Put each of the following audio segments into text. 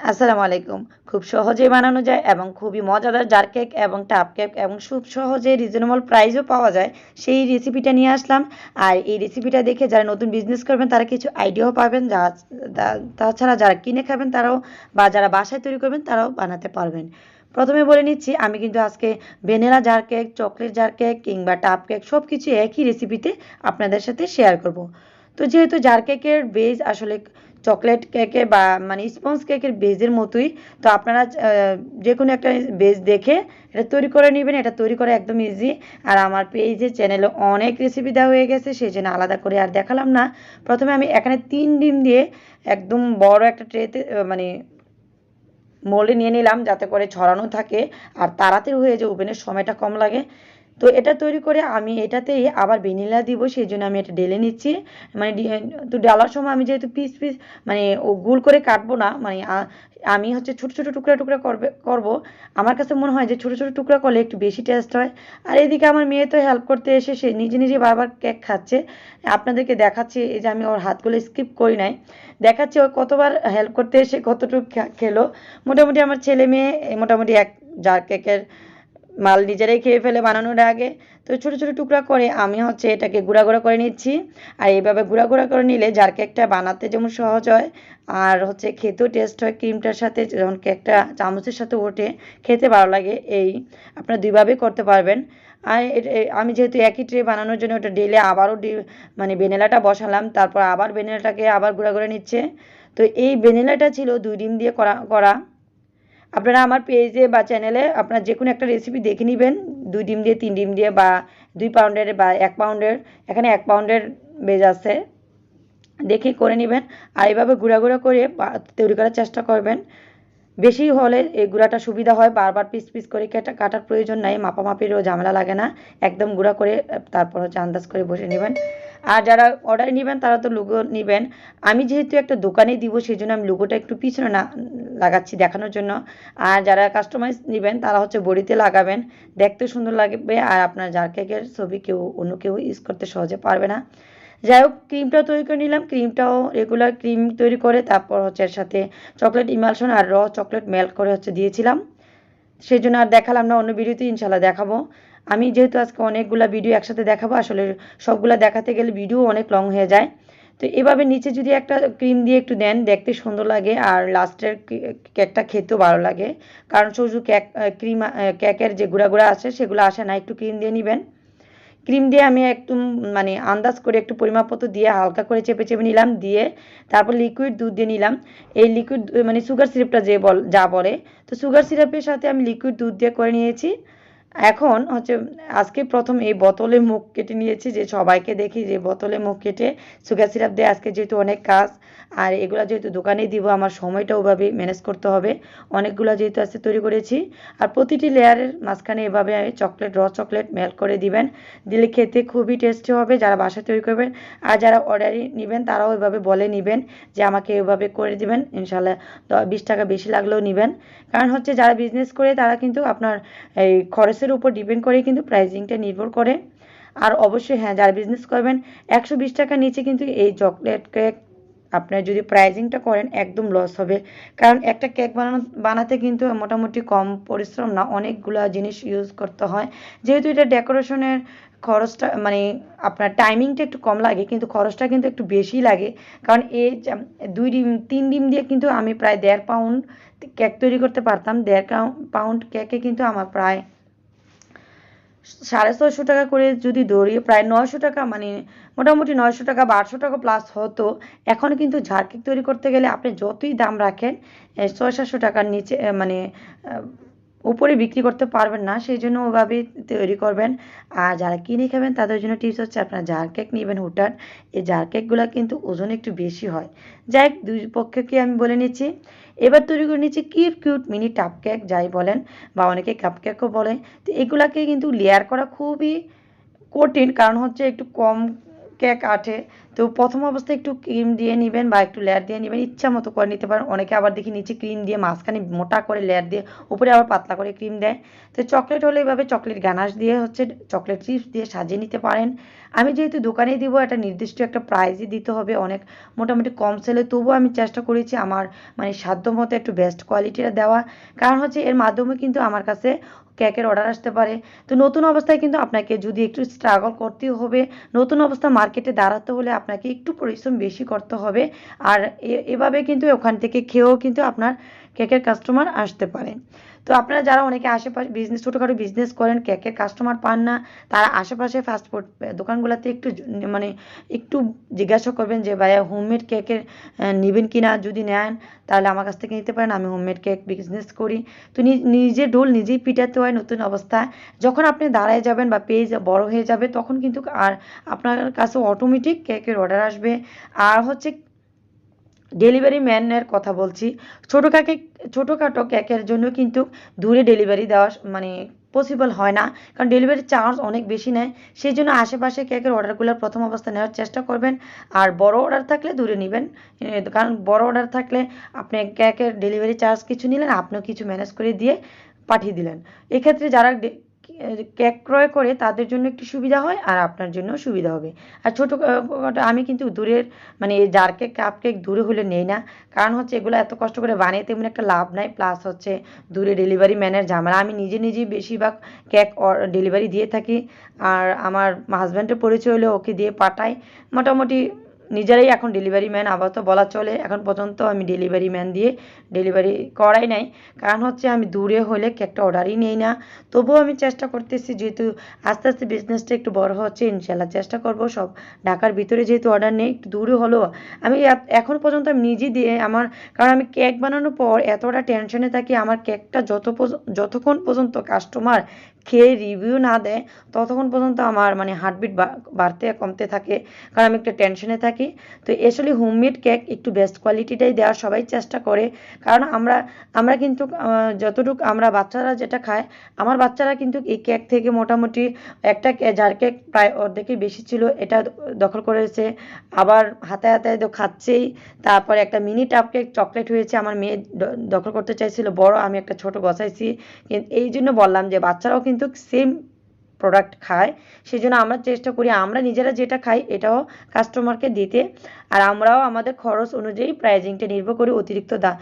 আসসালামু আলাইকুম। খুব সহজেই বানানো যায় এবং খুবই মজাদার জার কেক এবং টাপ কেক এবং খুব সহজে রিজনেবল প্রাইসও পাওয়া যায়। সেই রেসিপিটা নিয়ে আসলাম। আর এই রেসিপিটা দেখে যারা নতুন বিজনেস করবেন, তারা কিছু আইডিয়াও পাবেন যা তাছাড়া যারা কিনে খাবেন, তারাও বা যারা বাসায় তৈরি করবেন, তারাও বানাতে পারবেন। প্রথমে বলে নিচ্ছি, আমি কিন্তু আজকে vanilla jar cake chocolate jar cake কিংবা টাপ কেক সব কিছু একই রেসিপিতে আপনাদের সাথে শেয়ার করব। তো যেহেতু জার কেকের বেজ আসলে চকলেট কেকে বা মানে স্পঞ্জ কেকের বেজের মতোই। তো আপনারা যে কোনো একটা বেজ দেখে এটা তৈরি করে নেবেন। এটা তৈরি করা একদম ইজি আর আমার পেজে চ্যানেলে অনেক রেসিপি দেওয়া হয়ে গেছে, সেই জন্য আলাদা করে আর দেখালাম না। প্রথমে আমি এখানে তিন ডিম দিয়ে একদম বড় একটা ট্রেতে মানে মোল্ডে নিয়ে নিলাম, যাতে করে ছড়ানো থাকে। আর তাড়াতাড়ি হয়ে যায় ওভেনের সময়টা কম লাগে। তো এটা তৈরি করে আমি এটাতেই আবার ভ্যানিলা দিব সেই জন্য আমি এটা ঢেলে নিচ্ছি। মানে তো ডালার সময় আমি যেহেতু পিস পিস মানে ও গোল করে কাটবো না মানে আমি হচ্ছে ছোট ছোট টুকরা টুকরা করবে, করব। আমার কাছে মনে হয় যে ছোট ছোট টুকরা করলে একটু বেশি টেস্ট হয়। আর এদিকে আমার মেয়ে তো হেল্প করতে এসে, সে নিজে নিজে বারবার কেক খাচ্ছে। আপনাদেরকে দেখাচ্ছি, এই যে আমি ওর হাতগুলো স্কিপ করি নাই। দেখাচ্ছি ও কতবার হেল্প করতে এসে কতটুকু খেলো। মোটামুটি আমার ছেলে মেয়ে মোটামুটি এক জার কেকের মাল নিজেরাই খেয়ে ফেলে বানানোর আগে। তো ছোট ছোট টুকরা করে আমি হচ্ছে এটাকে গুঁড়া গুঁড়া করে নিচ্ছি। আর এইভাবে গুঁড়া গুঁড়া করে নিলে যার কেকটা বানাতে যেমন সহজ হয়, আর হচ্ছে খেতেও টেস্ট হয় ক্রিমটার সাথে যখন কেকটা চামচের সাথে ওঠে, খেতে ভালো লাগে। এই আপনারা দুইভাবেই করতে পারবেন। আর আমি যেহেতু একই ট্রে বানানোর জন্য ওটা ডেলে আবারও মানে ভ্যানিলাটা বসালাম, তারপর আবার ভ্যানিলাটাকে আবার গুঁড়া করে নিচ্ছে। তো এই ভ্যানিলাটা ছিল দুই ডিম দিয়ে করা করা। আপনারা আমার পেজে বা চ্যানেলে আপনার যে কোনো একটা রেসিপি দেখে নেবেন। দুই ডিম দিয়ে, তিন ডিম দিয়ে বা দুই পাউন্ডের বা এক পাউন্ডের এখানে এক পাউন্ডের বেজ আছে। দেখে করে নেবেন। আর এভাবে গুঁড়া গুঁড়া করে তৈরি করার চেষ্টা করবেন। বেশি হলে এই গুঁড়াটা সুবিধা হয়, বারবার পিস পিস করে কেটে, কাটার প্রয়োজন নাই, মাপামাপিরও ঝামেলা লাগে না, একদম গুঁড়া করে, তারপর হচ্ছে আন্দাজ করে বসে নেবেন। আর যারা অর্ডার নেবেন, তারা তো লুগো নেবেন। আমি যেহেতু একটা দোকানে দিব সেই জন্য আমি লুগোটা একটু পিছনে না, লাগাচ্ছি দেখানোর জন্য। আর যারা কাস্টমাইজ নেবেন, তারা হচ্ছে বড়িতে লাগাবেন, দেখতে সুন্দর লাগবে। আর আপনার জার কেকের ছবি কেউ অন্য কেউ ইউজ করতে সহজে পারবে না। যাই হোক ক্রিমটাও তৈরি করে নিলাম। ক্রিমটাও রেগুলার ক্রিম তৈরি করে তারপর হচ্ছে এর সাথে চকলেট ইমালশন আর র চকলেট মেল্ট করে হচ্ছে দিয়েছিলাম। সেই জন্য আর দেখালাম না, অন্য ভিডিওতে ইনশাল্লাহ দেখাবো। আমি যেহেতু আজকে অনেকগুলা ভিডিও একসাথে দেখাবো, আসলে সবগুলা দেখাতে গেলে ভিডিও অনেক লং হয়ে যায়। তো এভাবে নিচে যদি একটা ক্রিম দিয়ে একটু দেন, দেখতে সুন্দর লাগে আর লাস্টের কেকটা খেতেও ভালো লাগে। কারণ শুধু কেক ক্রিম কেকের যে গুঁড়া গুঁড়া আছে, সেগুলো আসে না, একটু ক্রিম দিয়ে নেবেন। ক্রিম দিয়ে আমি একটু মানে আন্দাজ করে একটু পরিমাপ মতো দিয়ে হালকা করে চেপে চেপে নিলাম, দিয়ে তারপর লিকুইড দুধ দিয়ে নিলাম। এই লিকুইড মানে সুগার সিরাপটা যে বল, যা বলে। তো সুগার সিরাপের সাথে আমি লিকুইড দুধ দিয়ে করে নিয়েছি। এখন হচ্ছে আজকে প্রথম এই বোতলে মুখ কেটে নিয়েছি, যে সবাইকে দেখি যে বোতলে মুখ কেটে সুগার সিরাপ দিয়ে। আজকে যেহেতু অনেক কাজ, আর এগুলো যেহেতু দোকানে দিব, আমার সময়টা ওভাবে ম্যানেজ করতে হবে। অনেকগুলো যেহেতু আজকে তৈরি করেছি, আর প্রতিটি লেয়ারের মাঝখানে এভাবে আমি চকলেট র চকলেট মেল্ট করে দিবেন। দিলে খেতে খুবই টেস্টি হবে, যারা বাসায় তৈরি করবেন, আর যারা অর্ডারই নেবেন, তারাও এভাবে বলে নেবেন যে আমাকে এভাবে করে দিবেন ইনশাল্লাহ বিশ টাকা বেশি লাগলেও নেবেন। কারণ হচ্ছে যারা বিজনেস করে, তারা কিন্তু আপনার এই খরচের উপর ডিপেন্ড করে কিন্তু প্রাইসিংটা নির্ভর করে। আর অবশ্যই হ্যাঁ যারা বিজনেস করবেন, একশো বিশ টাকার নিচে কিন্তু এই চকলেট কেক আপনার যদি প্রাইজিংটা করেন, একদম লস হবে। কারণ একটা কেক বানানো, বানাতে কিন্তু মোটামুটি কম পরিশ্রম না, অনেকগুলো জিনিস ইউজ করতে হয়। যেহেতু এটা ডেকোরেশনের খরচটা মানে আপনার টাইমিংটা একটু কম লাগে, কিন্তু খরচটা কিন্তু একটু বেশি লাগে। কারণ এই দুই ডিম, তিন ডিম দিয়ে কিন্তু আমি প্রায় দেড় পাউন্ড কেক তৈরি করতে পারতাম। দেড় পাউন্ড কেকে কিন্তু আমার প্রায় সাড়ে ছয়শো টাকা করে যদি ধরি প্রায় নয়শো টাকা মানে মোটামুটি নয়শো টাকা বা আটশো টাকা প্লাস হতো, এখন কিন্তু ঝাড়কেক তৈরি করতে গেলে আপনি যতই দাম রাখেন ছয় সাতশো টাকার নিচে মানে উপরে বিক্রি করতে পারবেন না সেই জন্য ওভাবেই তৈরি করবেন। আর যারা কিনে খাবেন তাদের জন্য টিপস হচ্ছে আপনারা জার কেক নেবেন হুটার। এই জার কেকগুলো কিন্তু ওজন একটু বেশি হয়। যাই হোক, দুই পক্ষকে আমি বলে নিচ্ছি। এবার তৈরি করে নিচ্ছি cute cute mini tub cake যাই বলেন বা অনেকে কাপ কেকও বলে। তো এগুলাকে কিন্তু লেয়ার করা খুবই কঠিন কারণ হচ্ছে একটু কম কেক আঠে তো প্রথম অবস্থায় একটু ক্রিম দিয়ে নেবেন বা একটু লেয়ার দিয়ে নেবেন, ইচ্ছা মতো করে নিতে পারেন। অনেকে আবার দেখি নিচে ক্রিম দিয়ে মাঝখানে মোটা করে লেয়ার দিয়ে উপরে আবার পাতলা করে ক্রিম দেয়। তো চকলেট হলে এভাবে চকলেট গানাশ দিয়ে হচ্ছে চকলেট চিপস দিয়ে সাজিয়ে নিতে পারেন। আমি যেহেতু দোকানে দিব, একটা নির্দিষ্ট একটা প্রাইজই দিতে হবে, অনেক মোটামুটি কম সেলে তবুও আমি চেষ্টা করেছি আমার মানে সাধ্য মতো একটু বেস্ট কোয়ালিটিটা দেওয়া। কারণ হচ্ছে এর মাধ্যমে কিন্তু আমার কাছে কেকের অর্ডার আসতে পারে। তো নতুন অবস্থায় কিন্তু আপনাকে যদি একটু স্ট্রাগল করতেও হবে, নতুন অবস্থা মার্কেটে দাঁড়াতে হলে আপনাকে একটু পরিশ্রম বেশি করতে হবে। আর এভাবে কিন্তু ওখান থেকে খেয়েও কিন্তু আপনার কেকের কাস্টমার আসতে পারে। তো আপনারা যারা অনেকে আশেপাশে বিজনেস ছোটোখাটো বিজনেস করেন কেকের কাস্টমার পান না, তারা আশেপাশে ফাস্টফুড দোকানগুলোতে একটু মানে একটু জিজ্ঞাসা করবেন যে, ভাইয়া হোমমেড কেকের নেবেন কি না যদি নেন, তাহলে আমার কাছ থেকে নিতে পারেন। আমি হোমমেড কেক বিজনেস করি। তো নিজে ডোল নিজেই পিটাতে হয় নতুন অবস্থায় যখন আপনি দাঁড়ায় যাবেন বা পেজ বড় হয়ে যাবে, তখন কিন্তু আর আপনার কাছে অটোমেটিক কেকের অর্ডার আসবে। আর হচ্ছে ডেলিভারি ম্যানের কথা বলছি। ছোটো কাকে ছোটোখাটো কেকের জন্য কিন্তু দূরে ডেলিভারি দেওয়া মানে পসিবল হয় না। কারণ ডেলিভারি চার্জ অনেক বেশি নেয়। সেই জন্য আশেপাশে কেকের অর্ডারগুলো প্রথম অবস্থা নেওয়ার চেষ্টা করবেন। আর বড় অর্ডার থাকলে দূরে নেবেন। কারণ বড় অর্ডার থাকলে আপনি কেকের ডেলিভারি চার্জ কিছু নিলেন, আপনিও কিছু ম্যানেজ করে দিয়ে পাঠিয়ে দিলেন। এক্ষেত্রে যারা কেক ক্রয় করে তাদের জন্য একটু সুবিধা হয় আর আপনার জন্য সুবিধা হবে। আর ছোটো আমি কিন্তু দূরের মানে জার কেক, কাপ কেক দূরে হলে নেই না। কারণ হচ্ছে এগুলো এত কষ্ট করে বানিয়ে তেমন একটা লাভ নাই। প্লাস হচ্ছে দূরে ডেলিভারি ম্যানের ঝামেলা। আমি নিজে নিজেই বেশিরভাগ কেক ডেলিভারি দিয়ে থাকি। আর আমার হাজব্যান্ডের পরিচয় হলে ওকে দিয়ে পাঠাই। মোটামুটি নিজেরাই এখন ডেলিভারি ম্যান আপাতত বলা চলে, এখন পর্যন্ত আমি ডেলিভারি ম্যান দিয়ে ডেলিভারি করাই নাই। কারণ হচ্ছে আমি দূরে হলে কেকটা অর্ডারই নেই না। তবুও আমি চেষ্টা করতেছি, যেহেতু আস্তে আস্তে বিজনেসটা একটু বড় হচ্ছে ইনশাল্লাহ চেষ্টা করব সব ঢাকার ভিতরে যেহেতু অর্ডার নেই, একটু দূরে হলেও। আমি এখন পর্যন্ত আমি নিজে দিয়ে আমার, কারণ আমি কেক বানানোর পর এতটা টেনশনে থাকি, আমার কেকটা যত যতক্ষণ পর্যন্ত কাস্টমার খেয়ে রিভিউ না দেয়, ততক্ষণ পর্যন্ত আমার মানে হার্টবিট বাড়তে কমতে থাকে, কারণ আমি একটু টেনশনে থাকি। তো আসলে হোমমেড কেক একটু বেস্ট কোয়ালিটিটাই দেওয়ার সবাই চেষ্টা করে, কারণ আমরা আমরা কিন্তু যতটুকু আমরা বাচ্চারা যেটা খায়, আমার বাচ্চারা কিন্তু এই কেক থেকে মোটামুটি একটা জার কেক প্রায় অর্ধেকই বেশি ছিল, এটা দখল করেছে। আবার হাতে হাতে তো খাচ্ছেই। তারপর একটা মিনি টাপ কেক চকলেট হয়েছে, আমার মেয়ে দখল করতে চাইছিল, বড়, আমি একটা ছোট বসাইছি। এই জন্য বললাম যে বাচ্চারাও কিন্তু সেম প্রোডাক্ট খায়। সেই জন্য আমরা চেষ্টা করি, আমরা নিজেরা যেটা খাই, এটাও কাস্টমারকে দিতে। আর আমরাও আমাদের খরচ অনুযায়ী প্রাইজিংটা নির্ভর করি অতিরিক্ত দাম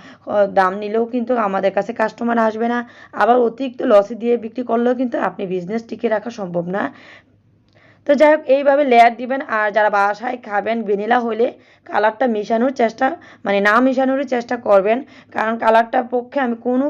দাম নিলেও কিন্তু আমাদের কাছে কাস্টমার আসবে না। আবার অতিরিক্ত লসে দিয়ে বিক্রি করলেও কিন্তু আপনি বিজনেস টিকে রাখা সম্ভব না। তো যাই হোক, এইভাবে লেয়ার দিবেন, আর যারা বাসায় খাবেন ভ্যানিলা হলে কালারটা মেশানোর চেষ্টা মানে না মেশানোরই চেষ্টা করবেন। কারণ কালারটা পক্ষে আমি কোনো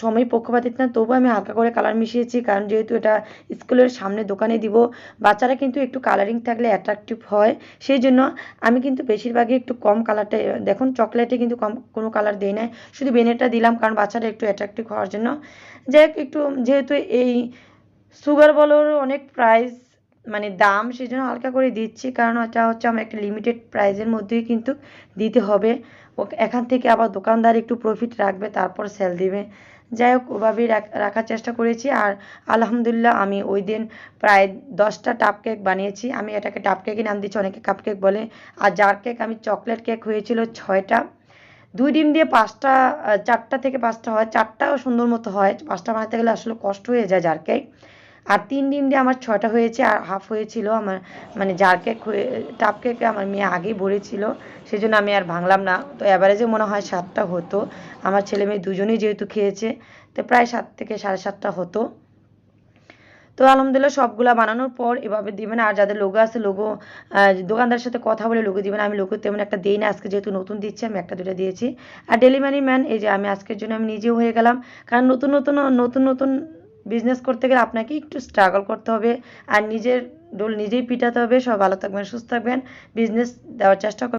সময় পক্ষপাতিত না, তবু আমি হালকা করে কালার মিশিয়েছি। কারণ যেহেতু এটা স্কুলের সামনে দোকানে দিব, বাচ্চারা কিন্তু একটু কালারিং থাকলে অ্যাট্রাকটিভ হয়। সেই জন্য আমি কিন্তু বেশিরভাগই একটু কম কালারটা দেখুন চকলেটে কিন্তু কম, কোনো কালার দিই নাই। শুধু বেনেটটা দিলাম, কারণ বাচ্চারা একটু অ্যাট্রাকটিভ হওয়ার জন্য। যাই একটু যেহেতু এই সুগার বলোর অনেক প্রাইস মানে দাম সেই জন্য হালকা করে দিচ্ছি, কারণ এটা হচ্ছে আমার একটা লিমিটেড প্রাইসের মধ্যেই কিন্তু দিতে হবে। এখান থেকে আবার দোকানদার একটু প্রফিট রাখবে, তারপর সেল দিবে। যাই হোক ওভাবেই রাখ- রাখার চেষ্টা করেছি, আর আলহামদুলিল্লাহ আমি ওই দিন প্রায় দশটা টাপ কেক বানিয়েছি। আমি এটাকে টাপ কেকই নাম দিচ্ছি, অনেকে কাপ কেক বলে। আর জার কেক আমি চকলেট কেক হয়েছিল ছয়টা। দুই ডিম দিয়ে পাঁচটা চারটা থেকে পাঁচটা হয়, চারটাও সুন্দর মতো হয়। পাঁচটা বানাতে গেলে আসলে কষ্ট হয়ে যায় জার কেক। আর তিন ডিম দিয়ে আমার ছটা হয়েছে, আর হাফ হয়েছিল আমার মানে জার কেক হয়ে টাপ কেকে আমার মেয়ে আগেই ভরেছিল সেই জন্য আমি আর ভাঙলাম না। তো অ্যাভারেজে মনে হয় সাতটা হতো। আমার ছেলে মেয়ে দুজনেই যেহেতু খেয়েছে, তো প্রায় সাত থেকে সাড়ে সাতটা হতো। তো আলহামদুলিল্লাহ সবগুলা বানানোর পর এভাবে দিবেন, আর যাদের লোগো আছে, লোগো দোকানদারের সাথে কথা বলে লোগো দিবেন। আমি লোগো তেমন একটা দিই না, আজকে যেহেতু নতুন দিচ্ছি, আমি একটা দুটো দিয়েছি। আর ডেলিভারি ম্যান এই যে আমি আজকের জন্য আমি নিজেও হয়ে গেলাম। কারণ নতুন নতুন নতুন নতুন বিজনেস করতে গেলে আপনাকে একটু স্ট্রাগল করতে হবে আর নিজের ডোল নিজেই পিটাতে হবে সব ভালো থাকবেন, সুস্থ থাকবেন বিজনেস দেওয়ার চেষ্টা